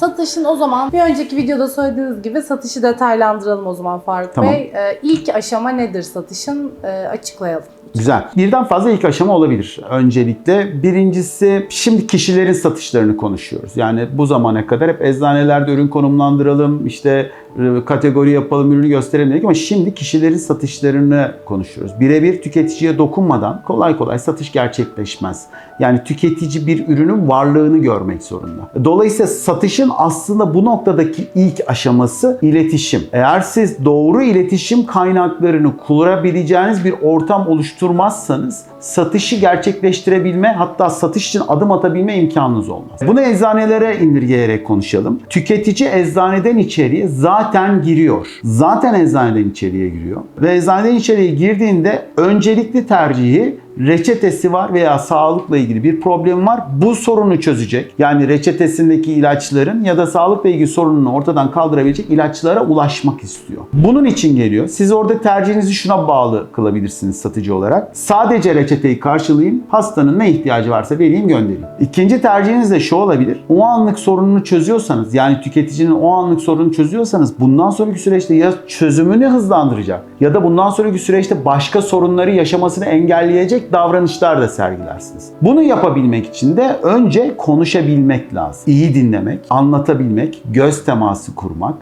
Satışın o zaman bir önceki videoda söylediğiniz gibi satışı detaylandıralım o zaman Faruk Tamam. Bey. Ee, ilk aşama nedir satışın? Ee, açıklayalım. Güzel. Birden fazla ilk aşama olabilir öncelikle. Birincisi şimdi kişilerin satışlarını konuşuyoruz. Yani bu zamana kadar hep eczanelerde ürün konumlandıralım, işte e, kategori yapalım, ürünü gösterelim dedik ama şimdi kişilerin satışlarını konuşuyoruz. Birebir tüketiciye dokunmadan kolay kolay satış gerçekleşmez. Yani tüketici bir ürünün varlığını görmek zorunda. Dolayısıyla satışın aslında bu noktadaki ilk aşaması iletişim. Eğer siz doğru iletişim kaynaklarını kurabileceğiniz bir ortam oluşturmazsanız satışı gerçekleştirebilme hatta satış için adım atabilme imkanınız olmaz. Bunu eczanelere indirgeyerek konuşalım. Tüketici eczaneden içeriye zaten giriyor. Zaten eczaneden içeriye giriyor. Ve eczaneden içeriye girdiğinde öncelikli tercihi reçetesi var veya sağlıkla ilgili bir problem var. Bu sorunu çözecek. Yani reçetesindeki ilaçların ya da sağlıkla ilgili sorununu ortadan kaldırabilecek ilaçlara ulaşmak istiyor. Bunun için geliyor. Siz orada tercihinizi şuna bağlı kılabilirsiniz satıcı olarak. Sadece reçeteyi karşılayayım, hastanın ne ihtiyacı varsa vereyim göndereyim. İkinci tercihiniz de şu olabilir. O anlık sorununu çözüyorsanız yani tüketicinin o anlık sorununu çözüyorsanız bundan sonraki süreçte ya çözümünü hızlandıracak ya da bundan sonraki süreçte başka sorunları yaşamasını engelleyecek davranışlar da sergilersiniz. Bunu yapabilmek için de önce konuşabilmek lazım. İyi dinlemek, anlatabilmek, göz teması kurmak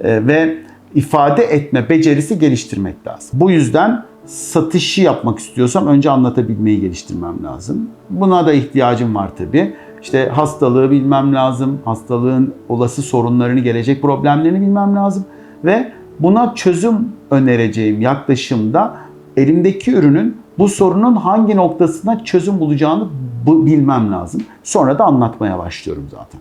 e, ve ifade etme becerisi geliştirmek lazım. Bu yüzden satışı yapmak istiyorsam önce anlatabilmeyi geliştirmem lazım. Buna da ihtiyacım var tabii. İşte hastalığı bilmem lazım, hastalığın olası sorunlarını, gelecek problemlerini bilmem lazım ve buna çözüm önereceğim yaklaşımda elimdeki ürünün bu sorunun hangi noktasına çözüm bulacağını bu- bilmem lazım. Sonra da anlatmaya başlıyorum zaten.